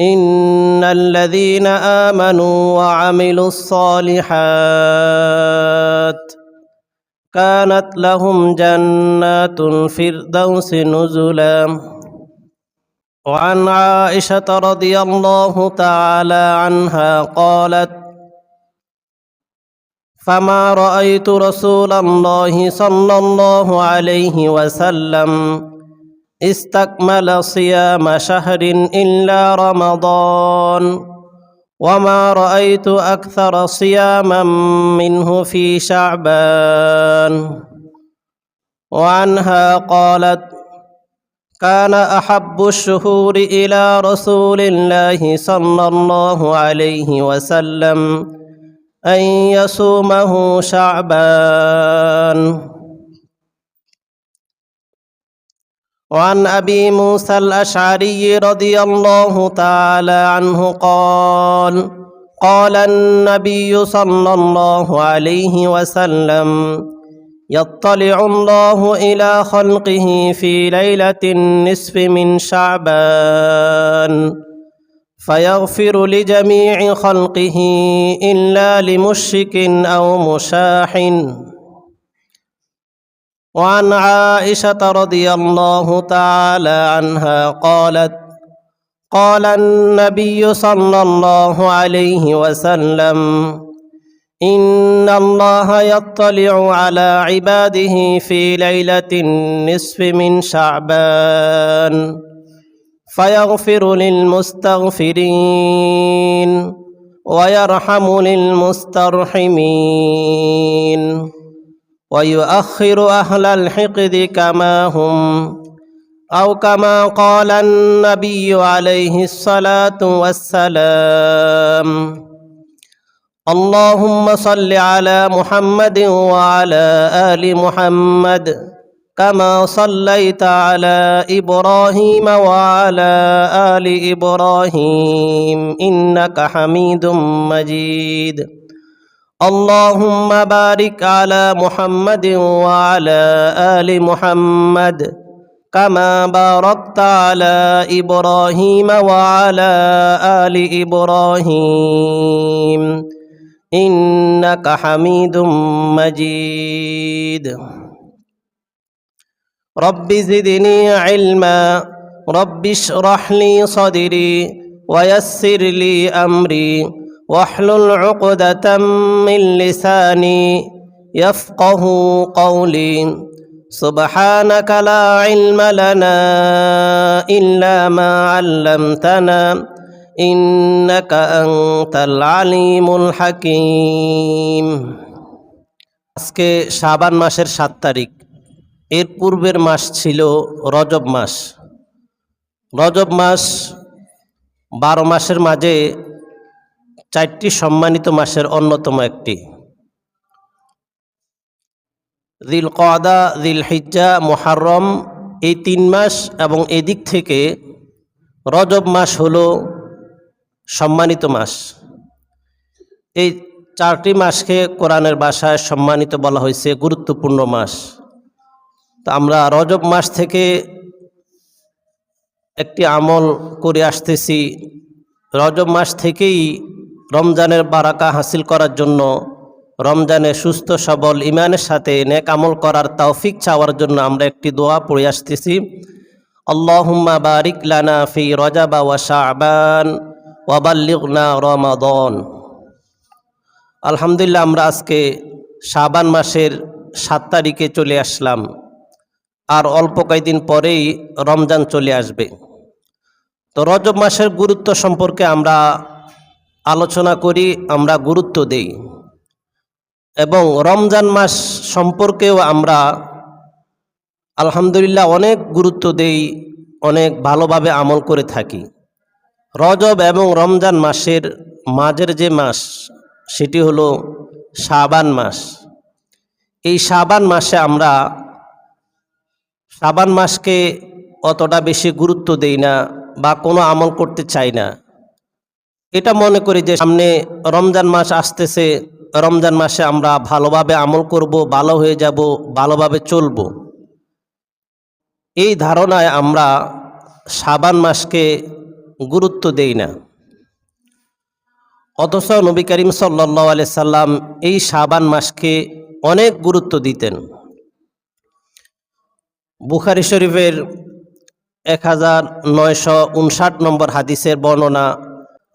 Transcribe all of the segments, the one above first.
إن الذين آمنوا وعملوا الصالحات كانت لهم جنات الفردوس نزلا. وعن عائشة رضي الله تعالى عنها قالت فما رأيت رسول الله صلى الله عليه وسلم استكمل صيام شهر إلا رمضان. وما رأيت أكثر صياما منه في شعبان. وعنها قالت كان أحب الشهور إلى رسول الله صلى الله عليه وسلم أن يصومه شعبان. وعن أبي موسى الأشعري رضي الله تعالى عنه قال قال النبي صلى الله عليه وسلم يطلع الله إلى خلقه في ليلة النصف من شعبان فيغفر لجميع خلقه إلا لمشرك أو مشاح. وعن عائشة رضي الله تعالى عنها قالت قال النبي صلى الله عليه وسلم إن الله يطلع على عباده في ليلة النصف من شعبان فيغفر للمستغفرين ويرحم للمسترحمين. ويؤخر أهل الحقد كما هم أو كما قال النبي عليه الصلاة والسلام. اللهم صل على محمد وعلى آل محمد كما صليت على إبراهيم وعلى آل إبراهيم إنك حميد مجيد. اللهم بارك على محمد وعلى ال محمد كما باركت على ابراهيم وعلى ال ابراهيم انك حميد مجيد رب زدني علما رب اشرح لي صدري ويسر لي امري واحلل عقدة من لساني يفقه قولي سبحانك لا علم لنا إلا ما علمتنا إنك أنت العليم الحكيم আজকে শাবান মাসের সাত তারিখ এর পূর্বের মাস ছিল রজব মাস রজব মাস বারো মাসের মাঝে চারটি সম্মানিত মাসের অন্যতম একটি। দিল কদা দিল হিজ্জা মোহারম এই তিন মাস এবং এদিক থেকে রজব মাস হল সম্মানিত মাস। এই চারটি মাসকে কোরআনের ভাষায় সম্মানিত বলা হয়েছে, গুরুত্বপূর্ণ মাস। তো আমরা রজব মাস থেকে একটি আমল করে আসতেছি। রজব মাস থেকেই রমজানের বারাকা হাসিল করার জন্য, রমজানে সুস্থ, সবল ইমানের সাথে নেক আমল করার তৌফিক চাওয়ার জন্য আমরা একটি দোয়া পড়ে আসতেছি। আল্লাহুম্মা বারিক লানা ফি রজাবা ওয়া শাবান ওয়াবাল্লিগনা রমাদন। আলহামদুলিল্লাহ আমরা আজকে শাবান মাসের সাত তারিখে চলে আসলাম। আর অল্প কয়েকদিন পরেই রমজান চলে আসবে। তো রজব মাসের গুরুত্ব সম্পর্কে আমরা আলোচনা করি, আমরা গুরুত্ব দেই। এবং রমজান মাস সম্পর্কেও আমরা আলহামদুলিল্লাহ অনেক গুরুত্ব দেই, অনেক ভালোভাবে আমল করে থাকি। রজব এবং রমজান মাসের মাঝের যে মাস, সেটি হলো শাবান মাস। এই শাবান মাসে আমরা শাবান মাসকে অতটা বেশি গুরুত্ব দেই না বা কোনো আমল করতে চাই না। এটা মনে করি যে সামনে রমজান মাস আসতেছে। রমজান মাসে আমরা ভালোভাবে আমল করব, ভালো হয়ে যাব, ভালোভাবে চলব। এই ধারণায় আমরা সাবান মাসকে গুরুত্ব দেই না। অথচ নবী করিম সাল্লা আলি সাল্লাম এই সাবান মাসকে অনেক গুরুত্ব দিতেন। বুখারি শরীফের এক হাজার নয়শো উনষাট নম্বর হাদিসের বর্ণনা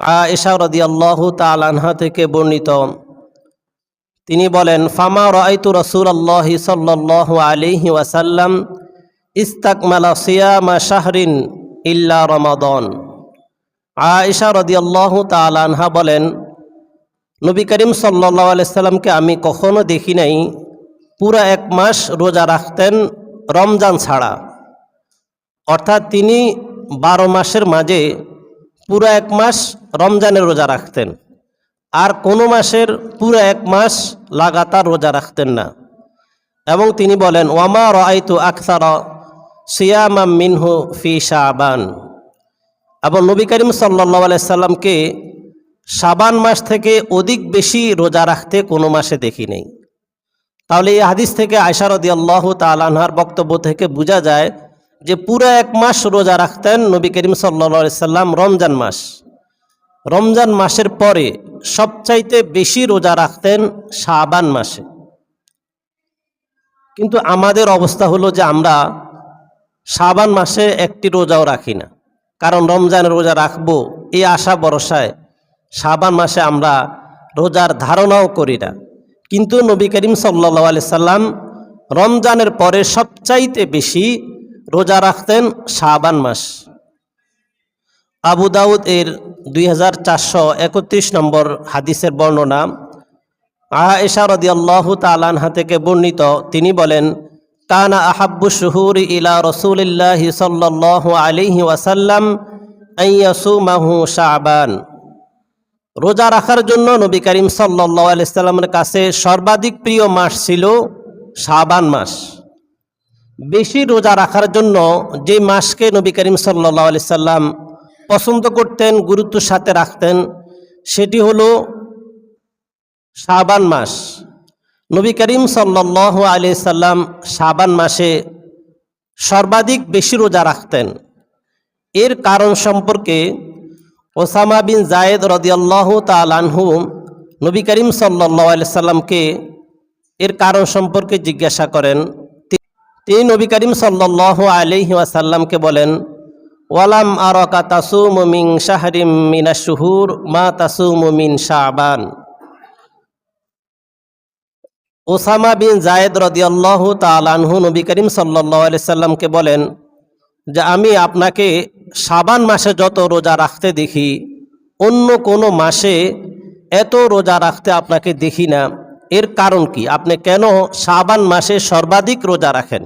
আয়েশা রদি আল্লাহ তালানহা থেকে বর্ণিত। তিনি বলেন, ফামা রাইতু রসুল আল্লাহ সাল্লাহ আলিহি ওয়াসাল্লাম ইস্তাকমালা সিয়ামা শাহরিন ইল্লা রমাদন। আয়েশা রদি আল্লাহ তালানহা বলেন, নবী করিম সাল্লাহ আলাইসাল্লামকে আমি কখনো দেখি নাই। পুরা এক মাস রোজা রাখতেন রমজান ছাড়া। অর্থাৎ তিনি বারো মাসের মাঝে পুরো এক মাস রমজানের রোজা রাখতেন। আর কোনো মাসের পুরো এক মাস লাগাতার রোজা রাখতেন না। এবং তিনি বলেন, ওয়ামা রাইতু আকসার সিয়ামা মিনহু ফি শাবান। এবং নবী করিম সাল্লা আলাইসাল্লামকে শাবান মাস থেকে অধিক বেশি রোজা রাখতে কোনো মাসে দেখি নেই। তাহলে এই হাদিস থেকে আয়সারদি আল্লাহ তালানহার বক্তব্য থেকে বোঝা যায় যে পুরো এক মাস রোজা রাখতেন নবী করিম সাল্লা সাল্লাম রমজান মাস। রমজান মাসের পরে সবচাইতে বেশি রোজা রাখতেন শাবান মাসে। কিন্তু আমাদের অবস্থা হলো যে আমরা শাবান মাসে একটি রোজাও রাখি না। কারণ রমজানের রোজা রাখব এই আশা ভরসায় শাবান মাসে আমরা রোজার ধারণাও করি না। কিন্তু নবী করিম সাল্লা সাল্লাম রমজানের পরে সবচাইতে বেশি রোজা রাখতেন শাবান মাস। আবু দাউদ এর দুই হাজার চারশো একত্রিশ নম্বর হাদিসের বর্ণনা, আয়েশা রদি আল্লাহ তালানহা থেকে বর্ণিত। তিনি বলেন, কানা আহাব্বু শুহুর ইলা রসুলিল্লাহি সাল্লাহ আলিহি ওয়াসাল্লাম আইয়াসুমাহু শাবান। রোজা রাখার জন্য নবী করিম সাল্লাহ আলাইসাল্লামের কাছে সর্বাধিক প্রিয় মাস ছিল শাবান মাস। বেশি রোজা রাখার জন্য যে মাসকে নবী করিম সাল্লাহ আলি সাল্লাম পছন্দ করতেন, গুরুত্বের সাথে রাখতেন, সেটি হলো শাবান মাস। নবী করিম সাল্লাহ আলি সাল্লাম শাবান মাসে সর্বাধিক বেশি রোজা রাখতেন। এর কারণ সম্পর্কে ওসামা বিন জায়েদ রদিয়াল্লাহ তালানহু নবী করিম সাল্লাহ আলি সাল্লামকে এর কারণ সম্পর্কে জিজ্ঞাসা করেন। তিনি নবী করিম সাল্লাহ আলিহি ওয়াসাল্লামকে বলেন, ওয়ালাম আরকা তাসুম মিং শাহরিম মিনা শুহুর, মা তাসুম মিন শাহবান ওসামা বিন জায়েদ রদিয়াল্লাহ তালানহু নবী করিম সাল্লাহ আলি সাল্লামকে বলেন, যে আমি আপনাকে সাবান মাসে যত রোজা রাখতে দেখি, অন্য কোনো মাসে এত রোজা রাখতে আপনাকে দেখি না। এর কারণ কি? আপনি কেন সাবান মাসে সর্বাধিক রোজা রাখেন?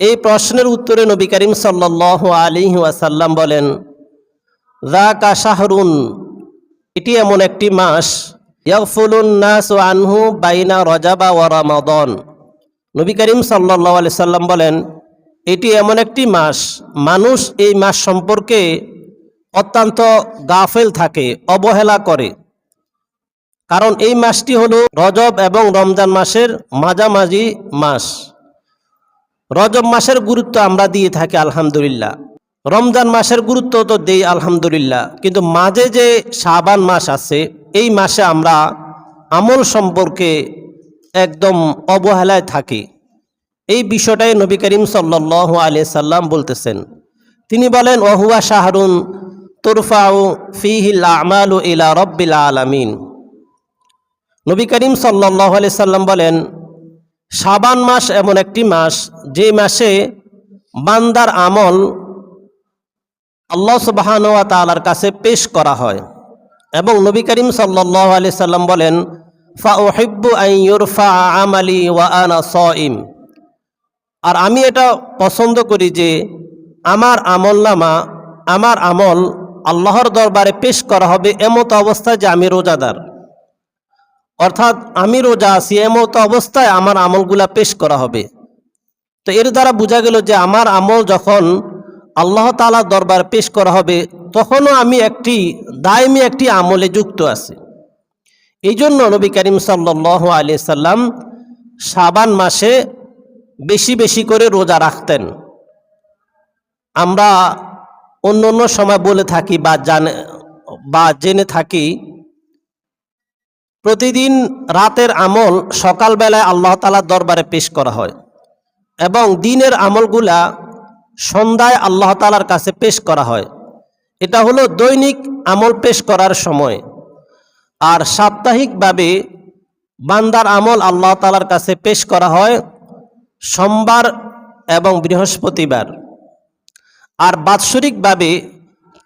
এই প্রশ্নের উত্তরে নবী করিম সাল্লাহ আলী ওয়াসাল্লাম বলেন কা শাহরুন, এটি এমন একটি মাস ইয়াকফুলুন নাস আনহু বাইনা রজাবা ওয়া রমাদন। নবী করিম সাল্লাহ আলি সাল্লাম বলেন, এটি এমন একটি মাস, মানুষ এই মাস সম্পর্কে অত্যন্ত গাফেল থাকে, অবহেলা করে। কারণ এই মাসটি হলো রজব এবং রমজান মাসের মাঝামাঝি মাস। রজব মাসের গুরুত্ব আমরা দিয়ে থাকি, আলহামদুলিল্লাহ। রমজান মাসের গুরুত্ব তো দেই, আলহামদুলিল্লাহ। কিন্তু মাঝে যে শাবান মাস আছে, এই মাসে আমরা আমল সম্পর্কে একদম অবহেলায় থাকি। এই বিষয়টাই নবী করিম সাল্লাহ আলি সাল্লাম বলতেছেন। তিনি বলেন অহুয়া শাহরুন তুরফাউ ফিহিল আমালু ইলা রব্বিল আলামিন। নবী করিম সাল্লাহ আলি সাল্লাম বলেন শাবান মাস এমন একটি মাস, যে মাসে বান্দার আমল আল্লাহ সুবাহানুয়া তালার কাছে পেশ করা হয়। এবং নবী করিম সাল্লাহ আলি সাল্লাম বলেন ফা ওহিব্বু আইয়ুরফা আমালি ওয়া আনা সইম। আর আমি এটা পছন্দ করি যে, আমার আমল নামা, আমার আমল আল্লাহর দরবারে পেশ করা হবে এমতো অবস্থায় যে আমি রোজাদার। অর্থাৎ আমি রোজা আছি এমতো অবস্থায় আমার আমলগুলা পেশ করা হবে। তো এর দ্বারা বোঝা গেল যে আমার আমল যখন আল্লাহ তালার দরবার পেশ করা হবে, তখনও আমি একটি, দায়মি একটি আমলে যুক্ত আছি। এই জন্য নবী করিম সাল্লাহ আলি সাল্লাম সাবান মাসে বেশি বেশি করে রোজা রাখতেন। আমরা অন্য অন্য সময় বলে থাকি বা জানে, বা জেনে থাকি প্রতিদিন রাতের আমল সকালবেলায় আল্লাহ তালার দরবারে পেশ করা হয় এবং দিনের আমলগুলা সন্ধ্যায় আল্লাহ তালার কাছে পেশ করা হয়। এটা হলো দৈনিক আমল পেশ করার সময়। আর সাপ্তাহিকভাবে বান্দার আমল আল্লাহ তালার কাছে পেশ করা হয় সোমবার এবং বৃহস্পতিবার। আর বাৎসরিকভাবে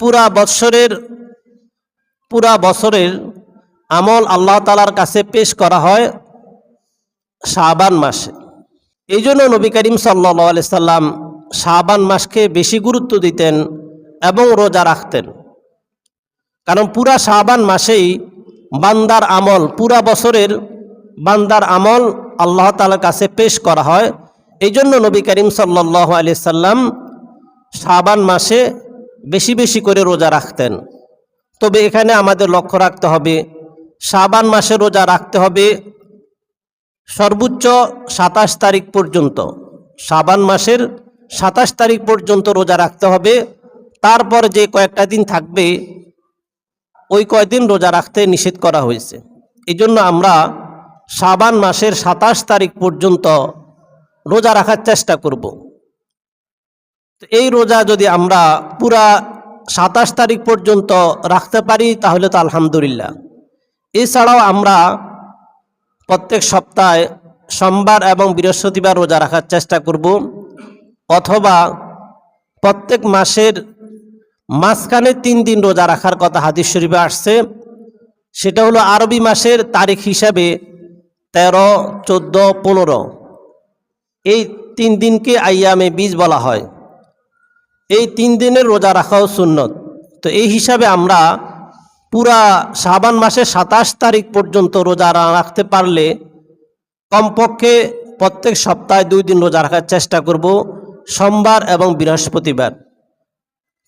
পুরা বৎসরের পুরা বছরের আমল আল্লাহ তালার কাছে পেশ করা হয় শাবান মাসে। এই জন্য নবী করিম সাল্লি সাল্লাম শাবান মাসকে বেশি গুরুত্ব দিতেন এবং রোজা রাখতেন। কারণ পুরা শাবান মাসেই বান্দার আমল, পুরা বছরের বান্দার আমল আল্লাহ তালার কাছে পেশ করা হয়। এই জন্য নবী করিম সাল্লাহ আলি সাল্লাম মাসে বেশি বেশি করে রোজা রাখতেন। তবে এখানে আমাদের লক্ষ্য রাখতে হবে শাবান মাসে রোজা রাখতে হবে সর্বোচ্চ সাতাশ তারিখ পর্যন্ত। শাবান মাসের সাতাশ তারিখ পর্যন্ত রোজা রাখতে হবে। তারপর যে কয়েকটা দিন থাকবে, ওই কয়দিন রোজা রাখতে নিষেধ করা হয়েছে। এই জন্য আমরা শাবান মাসের সাতাশ তারিখ পর্যন্ত রোজা রাখার চেষ্টা করব। এই রোজা যদি আমরা পুরা সাতাশ তারিখ পর্যন্ত রাখতে পারি, তাহলে তো আলহামদুলিল্লাহ। এছাড়াও আমরা প্রত্যেক সপ্তাহে সোমবার এবং বৃহস্পতিবার রোজা রাখার চেষ্টা করব, অথবা প্রত্যেক মাসের মাঝখানে তিন দিন রোজা রাখার কথা হাদিস শরীফে আসছে। সেটা হলো আরবি মাসের তারিখ হিসাবে তেরো, চোদ্দ, পনেরো। এই তিন দিনকে আইয়ামে বীজ বলা হয়। এই তিন দিনের রোজা রাখাও সুন্নত। তো এই হিসাবে আমরা পুরা শাবান মাসের সাতাশ তারিখ পর্যন্ত রোজা রাখতে পারলে কমপক্ষে প্রত্যেক সপ্তাহে দুই দিন রোজা রাখার চেষ্টা করব, সোমবার এবং বৃহস্পতিবার।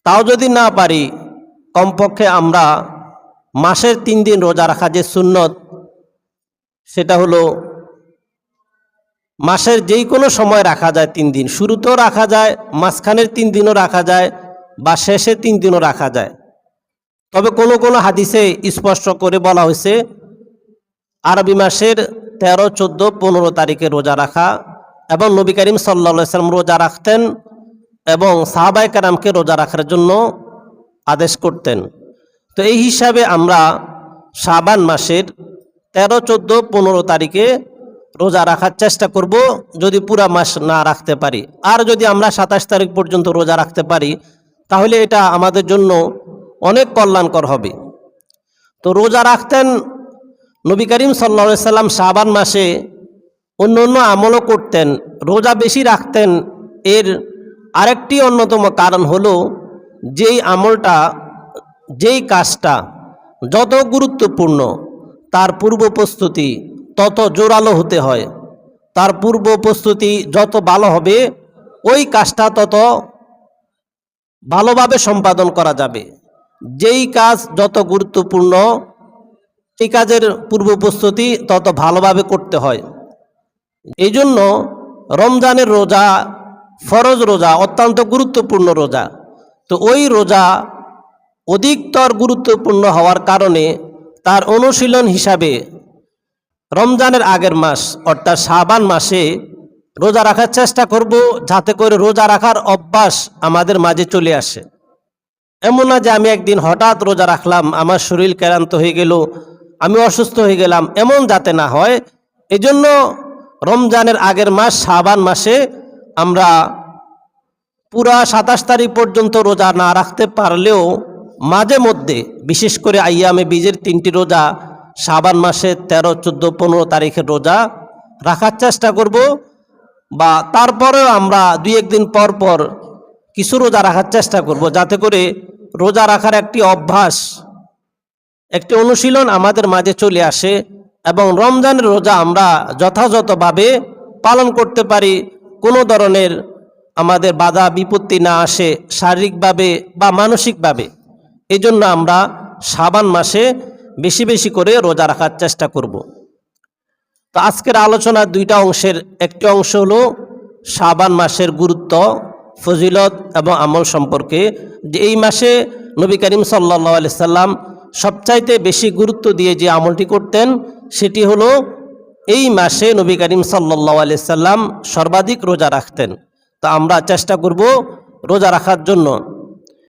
তাও যদি না পারি, কমপক্ষে আমরা মাসের তিন দিন রোজা রাখা যে সুন্নত, সেটা হলো মাসের যেই কোনো সময় রাখা যায় তিন দিন। শুরুতেও রাখা যায়, মাঝখানের তিন দিনও রাখা যায় বা শেষে তিন দিনও রাখা যায়। তবে কোনো কোনো হাদিসে স্পষ্ট করে বলা হয়েছে, আরবি মাসের তেরো, চোদ্দ, পনেরো তারিখে রোজা রাখা এবং নবী করিম সাল্লা সাল্লাম রোজা রাখতেন এবং সাহাবাই কারামকে রোজা রাখার জন্য আদেশ করতেন। তো এই হিসাবে আমরা শাবান মাসের তেরো, চোদ্দ, পনেরো তারিখে রোজা রাখার চেষ্টা করব যদি পুরা মাস না রাখতে পারি। আর যদি আমরা সাতাশ তারিখ পর্যন্ত রোজা রাখতে পারি, তাহলে এটা আমাদের জন্য অনেক কল্যাণকর হবে। তো রোজা রাখতেন নবী করিম সাল্লা সাল্লাম, শাবান মাসে অন্য অন্য আমলও করতেন। রোজা বেশি রাখতেন, এর আরেকটি অন্যতম কারণ হলো যেই আমলটা, যেই কাজটা যত গুরুত্বপূর্ণ, তার পূর্ব প্রস্তুতি তত জোরালো হতে হয়। তার পূর্ব প্রস্তুতি যত ভালো হবে, ওই কাজটা তত ভালোভাবে সম্পাদন করা যাবে। যেই কাজ যত গুরুত্বপূর্ণ এই কাজের পূর্ব প্রস্তুতি তত ভালোভাবে করতে হয়। এই জন্য রমজানের রোজা ফরজ রোজা অত্যন্ত গুরুত্বপূর্ণ রোজা। তো ওই রোজা অধিকতর গুরুত্বপূর্ণ হওয়ার কারণে তার অনুশীলন হিসাবে রমজানের আগের মাস অর্থাৎ শাবান মাসে রোজা রাখার চেষ্টা করব, যাতে করে রোজা রাখার অভ্যাস আমাদের মাঝে চলে আসে। এমন না যে আমি একদিন হঠাৎ রোজা রাখলাম, আমার শরীর ক্লান্ত হয়ে গেল, আমি অসুস্থ হয়ে গেলাম, এমন যাতে না হয়। এজন্য রমজানের আগের মাস, শাবান মাসে আমরা পুরা সাতাশ তারিখ পর্যন্ত রোজা না রাখতে পারলেও মাঝে মধ্যে, বিশেষ করে আইয়ামে বীজের তিনটি রোজা, শাবান মাসে তেরো, চোদ্দ, পনেরো তারিখের রোজা রাখার চেষ্টা করব বা তারপরেও আমরা দুই একদিন পর পর কিছু রোজা রাখার চেষ্টা করব, যাতে করে রোজা রাখার একটি অভ্যাস, একটি অনুশীলন আমাদের মাঝে চলে আসে এবং রমজানের রোজা আমরা যথাযথভাবে পালন করতে পারি। কোনো ধরনের আমাদের বাধা বিপত্তি না আসে শারীরিকভাবে বা মানসিকভাবে। এই জন্য আমরা সাবান মাসে বেশি বেশি করে রোজা রাখার চেষ্টা করব। তো আজকের আলোচনার দুইটা অংশের একটি অংশ হলো সাবান মাসের গুরুত্ব, ফজিলত এবং আমল সম্পর্কে। যে এই মাসে নবী করিম সাল্লা সাল্লাম সবচাইতে বেশি গুরুত্ব দিয়ে যে আমলটি করতেন, সেটি হলো এই মাসে নবী করিম সাল্লা আলি সাল্লাম সর্বাধিক রোজা রাখতেন। তা আমরা চেষ্টা করব রোজা রাখার জন্য।